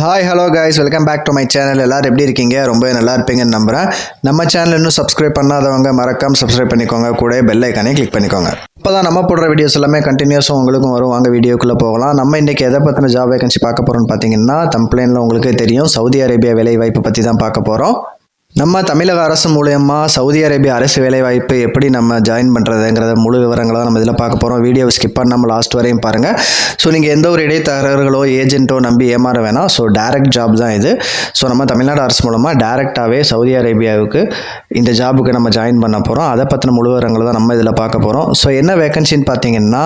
Hi hello guys welcome back to my channel எல்லோரும் எப்படி இருக்கீங்க? ரொம்ப நல்லா இருப்பீங்கன்னு நம்புகிறேன் நம்ம சேனல் இன்னும் சப்ஸ்கிரைப் பண்ணாதவங்க மறக்காம சப்ஸ்கிரைப் பண்ணிக்கோங்க. கூட பெல் ஐக்கானே கிளிக் பண்ணிக்கோங்க. இப்போ தான் நம்ம போடுற வீடியோஸ் எல்லாமே கண்டினியூஸும் உங்களுக்கும் வரும். வாங்க வீடியோக்குள்ளே போகலாம். நம்ம இன்றைக்கி எதை பற்றின ஜாப் வேகன்சி பார்க்க போகிறோம்னு பார்த்தீங்கன்னா தம்ப்ளைனில் உங்களுக்கு தெரியும். சவுதி அரேபியா வேலை வாய்ப்பு பற்றி தான் பார்க்க போகிறோம் நம்ம தமிழக அரசு மூலயமா சவுதி அரேபியா அரசு வேலைவாய்ப்பு எப்படி நம்ம ஜாயின் பண்ணுறதுங்கிறத முழு விவரங்களை நம்ம இதில் பார்க்க போகிறோம் வீடியோ ஸ்கிப் பண்ணாமல் லாஸ்ட் வரையும் பாருங்கள் ஸோ நீங்கள் எந்த ஒரு இடைத்தரகர்களோ ஏஜென்ட்டோ நம்பி ஏமாற வேணாம். ஸோ டேரக்ட் ஜாப் தான் இது. ஸோ நம்ம தமிழ்நாடு அரசு மூலமாக டேரெக்டாகவே சவுதி அரேபியாவுக்கு இந்த ஜாபுக்கு நம்ம ஜாயின் பண்ண போகிறோம் அதை பற்றின முழு விவரங்களை தான் நம்ம இதில் பார்க்க போகிறோம் ஸோ என்ன வேகன்சின்னு பார்த்தீங்கன்னா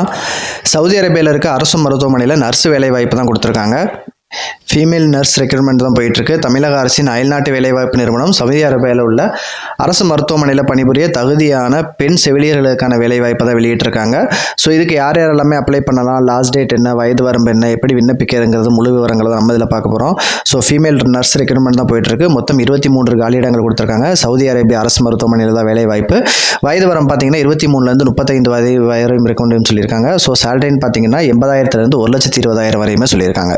சவுதி அரேபியாவில் இருக்க அரசு மருத்துவமனையில் நர்ஸ் வேலைவாய்ப்பு தான் கொடுத்துருக்காங்க. ஃபீமேல் நர்ஸ் ரெக்ரூட்மெண்ட் தான் போயிட்டுருக்கு. தமிழக அரசின் அயல்நாட்டு வேலைவாய்ப்பு நிறுவனம் சவுதி அரேபியாவில் உள்ள அரசு மருத்துவமனையில் பணிபுரிய தகுதியான பெண் செவிலியர்களுக்கான வேலைவாய்ப்பை தான் வெளியிட்டிருக்காங்க. ஸோ இதுக்கு யார் யாரெல்லாமே அப்ளை பண்ணலாம்? லாஸ்ட் டேட் என்ன? வயது வரம்பு என்ன? எப்படி விண்ணப்பிக்கிறதுங்கிறது முழு விவரங்களை தான் நம்ம இதில் பார்க்க போகிறோம் ஸோ ஃபீமேல் நர்ஸ் ரெக்ரூட்மெண்ட் தான் போயிட்டுருக்கு. மொத்தம் இருபத்தி மூன்று காலியிடங்கள் கொடுத்துருக்காங்க. சவுதி அரேபியா அரசு மருத்துவமனையில் தான் வேலைவாய்ப்பு. வயது வரம் பார்த்தீங்கன்னா இருபத்தி மூணுலேருந்து முப்பத்தைந்து வயது வரையும் இருக்கணும்னு சொல்லியிருக்காங்க. ஸோ சேலரின்னு பார்த்தீங்கன்னா எண்பதாயிரத்துலேருந்து ஒரு லட்சத்தி இருபதாயிரம் வரையுமே சொல்லியிருக்காங்க.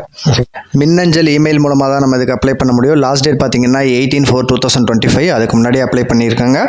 மின்னஞ்சல் இமெயில் மூலமாக தான் நம்ம இதுக்கு அப்ளை பண்ண முடியும். லாஸ்ட் டேட் பார்த்தீங்கன்னா eighteen four two thousand twenty five அதுக்கு முன்னாடி அப்ளை பண்ணியிருக்காங்க.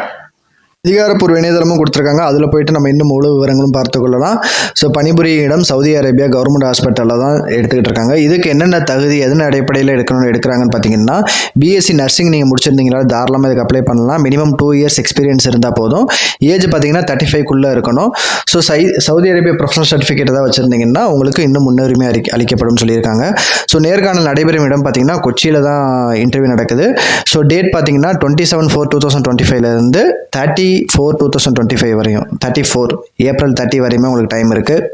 அதிகாரப்பூர்வ இணையதளமும் கொடுத்துருக்காங்க. அதில் போயிட்டு நம்ம இன்னும் முழு விவரங்களும் பார்த்து கொள்ளலாம். ஸோ பணிபுரியும் இடம் சவுதி அரேபியா கவர்மெண்ட் ஹாஸ்பிட்டலில் தான் எடுத்துக்கிட்டு இருக்காங்க. இதுக்கு என்னென்ன தகுதி எதன் அடிப்படையில் எடுக்கணும்னு எடுக்கிறாங்கன்னு பார்த்தீங்கன்னா பிஎஸ்சி நர்சிங் நீங்கள் முடிச்சிருந்தீங்களா? தாராளமாக இதுக்கு அப்ளை பண்ணலாம். மினிமம் டூ இயர்ஸ் எக்ஸ்பீரியன்ஸ் இருந்தால் போதும். ஏஜ் பார்த்தீங்கன்னா தேர்ட்டி ஃபைவ்க்குள்ளே இருக்கணும். ஸோ சை சவுதி அரேபியா ப்ரொஃபஷனல் சர்டிஃபிகேட் ஏதாவது வச்சுருந்தீங்கன்னா உங்களுக்கு இன்னும் முன்னுரிமை அறி அளிக்கப்படும் சொல்லியிருக்காங்க. ஸோ நேர்காணல் நடைபெறும் இடம் பார்த்தீங்கன்னா கொச்சியில் தான் இன்டர்வியூ நடக்குது. ஸோ டேட் பார்த்தீங்கன்னா twenty seven four two thousand twenty ஃபைவ்லேருந்து thirty four two thousand twenty five வரையும். தேர்ட்டி ஃபோர் ஏப்ரல் தேர்ட்டி வரையுமே உங்களுக்கு டைம் இருக்குது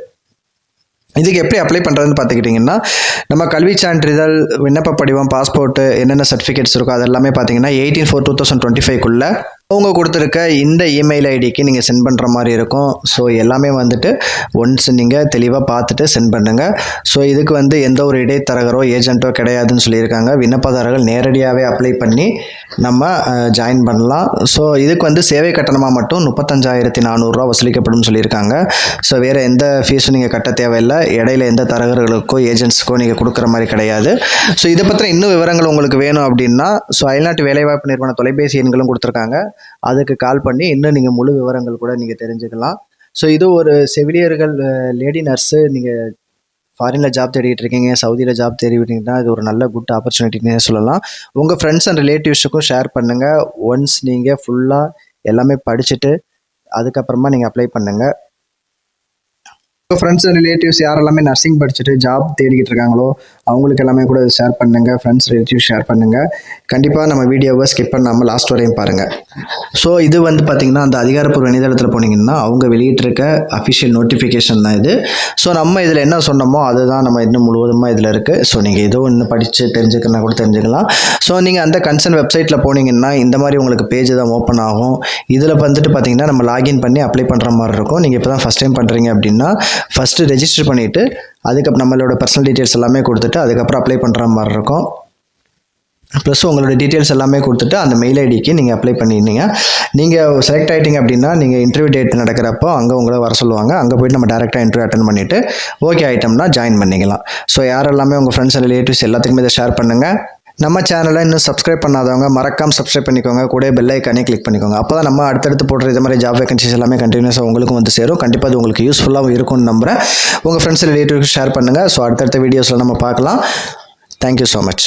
இதுக்கு எப்படி அப்ளை பண்ணுறதுன்னு பார்த்துக்கிட்டிங்கன்னா நம்ம கல்வி சான்றிதழ் விண்ணப்ப படிவம் பாஸ்போர்ட்டு என்னென்ன சர்டிஃபிகேட்ஸ் இருக்கோ அது எல்லாமே பார்த்தீங்கன்னா eighteen four two thousand twenty ஃபைவ்க்குள்ளே அவங்க கொடுத்துருக்க இந்த இமெயில் ஐடிக்கு நீங்கள் சென்ட் பண்ணுற மாதிரி இருக்கும். ஸோ எல்லாமே வந்துட்டு ஒன்ஸ் நீங்கள் தெளிவாக பார்த்துட்டு சென்ட் பண்ணுங்கள் ஸோ இதுக்கு வந்து எந்த ஒரு இடைத்தரகரோ ஏஜென்ட்டோ கிடையாதுன்னு சொல்லியிருக்காங்க. விண்ணப்பதாரர்கள் நேரடியாகவே அப்ளை பண்ணி நம்ம ஜாயின் பண்ணலாம். ஸோ இதுக்கு வந்து சேவை கட்டணமாக மட்டும் முப்பத்தஞ்சாயிரத்தி நானூறுரூவா வசூலிக்கப்படும் சொல்லியிருக்காங்க. ஸோ வேறு எந்த ஃபீஸும் நீங்கள் கட்ட தேவையில்லை. இடையில எந்த தரகர்களுக்கோ ஏஜென்ட்ஸுக்கோ நீங்கள் கொடுக்குற மாதிரி கிடையாது. ஸோ இதை பற்றின இன்னும் விவரங்கள் உங்களுக்கு வேணும் அப்படின்னா ஸோ அயல்நாட்டு வேலைவாய்ப்பு நிறுவன தொலைபேசி எண்களும் கொடுத்துருக்காங்க. அதுக்கு கால் பண்ணி இன்னும் நீங்கள் முழு விவரங்கள் கூட நீங்கள் தெரிஞ்சுக்கலாம். ஸோ இது ஒரு செவிலியர்கள் லேடி நர்ஸு நீங்கள் ஃபாரினில் ஜாப் தேடிட்டு இருக்கீங்க சவுதியில் ஜாப் தேடிட்டீங்கன்னா இது ஒரு நல்ல குட் ஆப்பர்ச்சுனிட்டினே சொல்லலாம். உங்கள் ஃப்ரெண்ட்ஸ் அண்ட் ரிலேட்டிவ்ஸுக்கும் ஷேர் பண்ணுங்கள் ஒன்ஸ் நீங்கள் ஃபுல்லாக எல்லாமே படிச்சுட்டு அதுக்கப்புறமா நீங்கள் அப்ளை பண்ணுங்கள் உங்கள் ஃப்ரெண்ட்ஸ் ரிலேட்டிவ்ஸ் யாரெல்லாமே நர்சிங் படிச்சுட்டு ஜாப் தேடிக்கிட்டு இருக்காங்களோ அவங்களுக்கு எல்லாமே கூட ஷேர் பண்ணுங்கள் ஃப்ரெண்ட்ஸ் ரிலேட்டிவ் ஷேர் பண்ணுங்கள் கண்டிப்பாக நம்ம வீடியோவை ஸ்கிப் பண்ணாமல் லாஸ்ட் வரையும் பாருங்கள் ஸோ இது வந்து பார்த்திங்கன்னா அந்த அதிகாரப்பூர்வ இணையதளத்தில் போனீங்கன்னா அவங்க வெளியிட்டிருக்க அஃபிஷியல் நோட்டிஃபிகேஷன் தான் இது. ஸோ நம்ம இதில் என்ன சொன்னோமோ அதுதான் நம்ம இன்னும் முழுவதுமாக இதில் இருக்குது ஸோ நீங்கள் ஏதோ ஒன்று படித்து தெரிஞ்சுக்கணும் கூட தெரிஞ்சுக்கலாம். ஸோ நீங்கள் அந்த கன்சர்ன் வெப்சைட்டில் போனீங்கன்னா இந்த மாதிரி உங்களுக்கு பேஜ் தான் ஓப்பன் ஆகும். இதில் வந்துட்டு பார்த்தீங்கன்னா நம்ம லாகின் பண்ணி அப்ளை பண்ணுற மாதிரி இருக்கும். நீங்கள் இப்போ தான் ஃபஸ்ட் டைம் பண்ணுறீங்க அப்படின்னா ஃபஸ்ட்டு ரெஜிஸ்டர் பண்ணிவிட்டு அதுக்கப்புறம் நம்மளோட பர்சனல் டீட்டெயில்ஸ் எல்லாமே கொடுத்துட்டு அதுக்கப்புறம் அப்ளை பண்ணுற மாதிரி இருக்கும். ப்ளஸ் உங்களோட டீட்டெயில்ஸ் எல்லாமே கொடுத்துட்டு அந்த மெயில் ஐடிக்கு நீங்கள் அப்ளை பண்ணியிருந்தீங்க நீங்கள் செலக்ட் ஆகிட்டீங்க அப்படின்னா நீங்கள் இன்டர்வியூ டேட் நடக்கிறப்போ அங்கே உங்களை வர சொல்லுவாங்க. அங்கே போய்ட்டு நம்ம டேரெக்டாக இன்டர்வியூ அட்டன் பண்ணிவிட்டு ஓகே ஐட்டம்னா ஜாயின் பண்ணிக்கலாம். ஸோ யாரெல்லாமே உங்கள் ஃப்ரெண்ட்ஸ் அண்ட் ரிலேட்டிவ்ஸ் எல்லாத்துக்குமே இதை ஷேர் பண்ணுங்கள் நம்ம சேனலை இன்னும் சப்ஸ்கிரைப் பண்ணாதவங்க மறக்காம சப்ஸ்கிரைப் பண்ணிக்கோங்க. கூட பெல் ஐக்கானே கிளிக் பண்ணிக்கோங்க. அப்போ தான் நம்ம அடுத்தடுத்து போடுற இது மாதிரி ஜாப் வேகன்சிஸ் எல்லாமே கண்டினியூஸாக உங்களுக்கும் வந்து சேரும். கண்டிப்பாக அது உங்களுக்கு யூஸ்ஃபுல்லாகவும் இருக்கும்னு நம்புகிறேன் உங்கள் ஃப்ரெண்ட்ஸ் ரிலேட்டிவ்க்கு ஷேர் பண்ணுங்கள் ஸோ அடுத்தடுத்த வீடியோஸில் நம்ம பார்க்கலாம். Thank you so much